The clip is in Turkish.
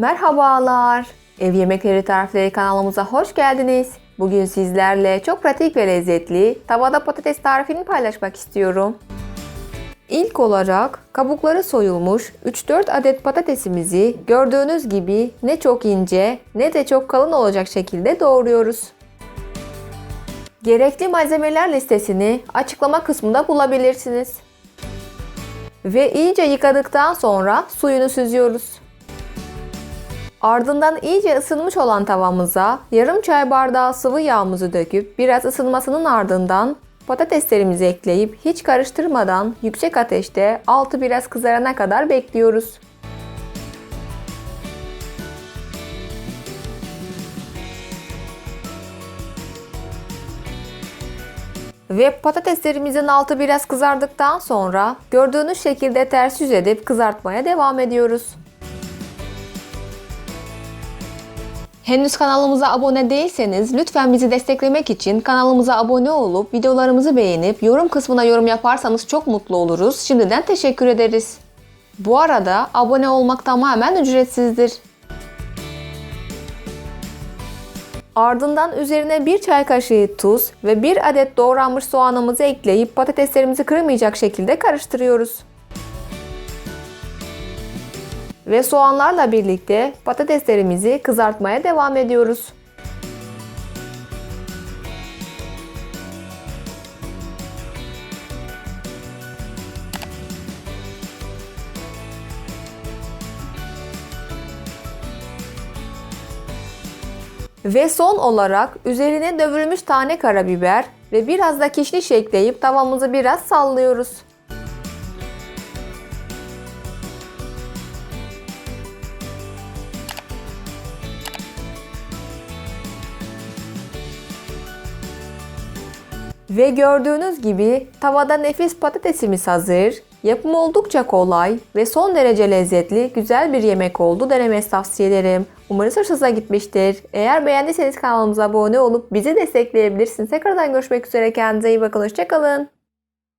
Merhabalar. Ev Yemekleri Tarifleri kanalımıza hoş geldiniz. Bugün sizlerle çok pratik ve lezzetli tavada patates tarifini paylaşmak istiyorum. İlk olarak kabukları soyulmuş 3-4 adet patatesimizi gördüğünüz gibi ne çok ince ne de çok kalın olacak şekilde doğruyoruz. Gerekli malzemeler listesini açıklama kısmında bulabilirsiniz. Ve iyice yıkadıktan sonra suyunu süzüyoruz. Ardından iyice ısınmış olan tavamıza yarım çay bardağı sıvı yağımızı döküp biraz ısınmasının ardından patateslerimizi ekleyip hiç karıştırmadan yüksek ateşte altı biraz kızarana kadar bekliyoruz. Ve patateslerimizin altı biraz kızardıktan sonra gördüğünüz şekilde ters yüz edip kızartmaya devam ediyoruz. Henüz kanalımıza abone değilseniz lütfen bizi desteklemek için kanalımıza abone olup videolarımızı beğenip yorum kısmına yorum yaparsanız çok mutlu oluruz. Şimdiden teşekkür ederiz. Bu arada abone olmak tamamen ücretsizdir. Ardından üzerine bir çay kaşığı tuz ve bir adet doğranmış soğanımızı ekleyip patateslerimizi kırmayacak şekilde karıştırıyoruz. Ve soğanlarla birlikte patateslerimizi kızartmaya devam ediyoruz. Ve son olarak üzerine dövülmüş tane karabiber ve biraz da kişniş ekleyip tavamızı biraz sallıyoruz. Ve gördüğünüz gibi tavada nefis patatesimiz hazır. Yapımı oldukça kolay ve son derece lezzetli, güzel bir yemek oldu. Denemesi tavsiye ederim. Umarım hoşunuza gitmiştir. Eğer beğendiyseniz kanalımıza abone olup bizi destekleyebilirsiniz. Tekrardan görüşmek üzere. Kendinize iyi bakın. Hoşçakalın.